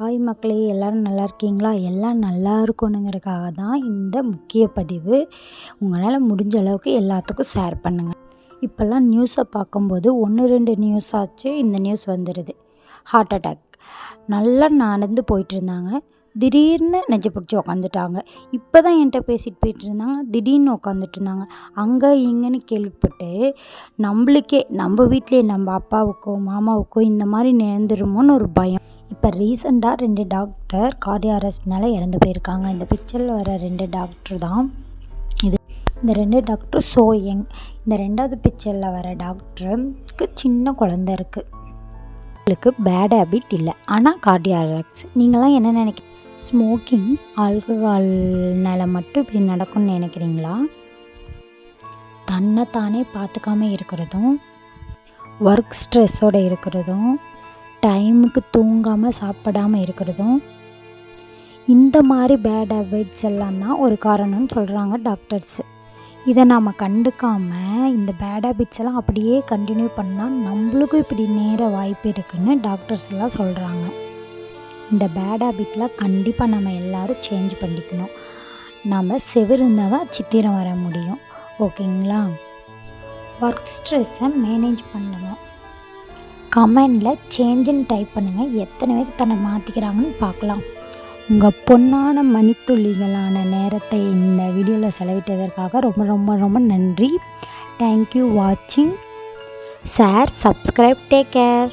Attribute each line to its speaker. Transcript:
Speaker 1: Hi மக்களே எல்லோரும் நல்லா இருக்கீங்களா? எல்லாம் நல்லா இருக்கணுங்கிறதுக்காக தான் இந்த முக்கிய பதிவு. உங்களால் முடிஞ்ச அளவுக்கு எல்லாத்துக்கும் ஷேர் பண்ணுங்கள் இப்போல்லாம் நியூஸை பார்க்கும்போது ஒன்று ரெண்டு நியூஸ் ஆச்சு இந்த நியூஸ் வந்துடுது ஹார்ட் அட்டாக் நல்லா நடந்து போயிட்டு இருந்தாங்க திடீர்னு நெஞ்ச பிடிச்சி உக்காந்துட்டாங்க. இப்போ தான் என்கிட்ட பேசிட்டு போயிட்டு இருந்தாங்க திடீர்னு உக்காந்துட்டு இருந்தாங்க அங்கே இங்கேன்னு கேள்விப்பட்டு நம்மளுக்கே நம்ம வீட்டிலே நம்ம அப்பாவுக்கோ மாமாவுக்கோ இந்த மாதிரி நேர்ந்துருமோன்னு ஒரு பயம். இப்போ ரீசெண்டாக ரெண்டு டாக்டர் கார்டியோ அரெஸ்ட்னால இறந்து போயிருக்காங்க. இந்த பிக்சரில் வர ரெண்டு டாக்டர் தான். இது இந்த ரெண்டு டாக்டர் ஸோ யங் இந்த ரெண்டாவது பிக்சரில் வர டாக்டருக்கு சின்ன குழந்த இருக்குது உங்களுக்கு பேட் ஹேபிட் இல்லை. ஆனால் கார்டியோ அரெக்ஸ் நீங்களாம் என்ன நினைக்க ஸ்மோக்கிங் ஆல்கஹால்னால மட்டும் இப்படி நடக்கும்னு நினைக்கிறீங்களா? தன்னை தானே பார்த்துக்காம இருக்கிறதும் ஒர்க் ஸ்ட்ரெஸ்ஸோடு இருக்கிறதும் டைமுக்கு தூங்காமல் சாப்பிடாமல் இருக்கிறதும் இந்த மாதிரி பேட் ஹேபிட்ஸ் எல்லாம் தான் ஒரு காரணம்னு சொல்கிறாங்க டாக்டர்ஸ் இதை நாம் கண்டுக்காமல் இந்த பேட் ஹேபிட்ஸ் எல்லாம் அப்படியே கண்டினியூ பண்ணால் நம்மளுக்கும் இப்படி நேர வாய்ப்பு இருக்குதுன்னு டாக்டர்ஸ் எல்லாம் சொல்கிறாங்க இந்த பேட் ஹேபிட்லாம் கண்டிப்பாக நம்ம எல்லோரும் சேஞ்ச் பண்ணிக்கணும். நம்ம செவிருந்தால் தான் சித்திரம் வர முடியும். ஓகேங்களா ஒர்க் ஸ்ட்ரெஸ்ஸை மேனேஜ் பண்ணுங்கள் கமெண்டில் சேஞ்சுன்னு டைப் பண்ணுங்கள் எத்தனை பேர் தன்னை மாற்றிக்கிறாங்கன்னு பார்க்கலாம். உங்கள் பொன்னான மணித்துளிகளான நேரத்தை இந்த வீடியோவில் செலவிட்டதற்காக ரொம்ப ரொம்ப ரொம்ப நன்றி. தேங்க்யூ வாட்சிங் ஷேர் சப்ஸ்கிரைப் டேக் கேர்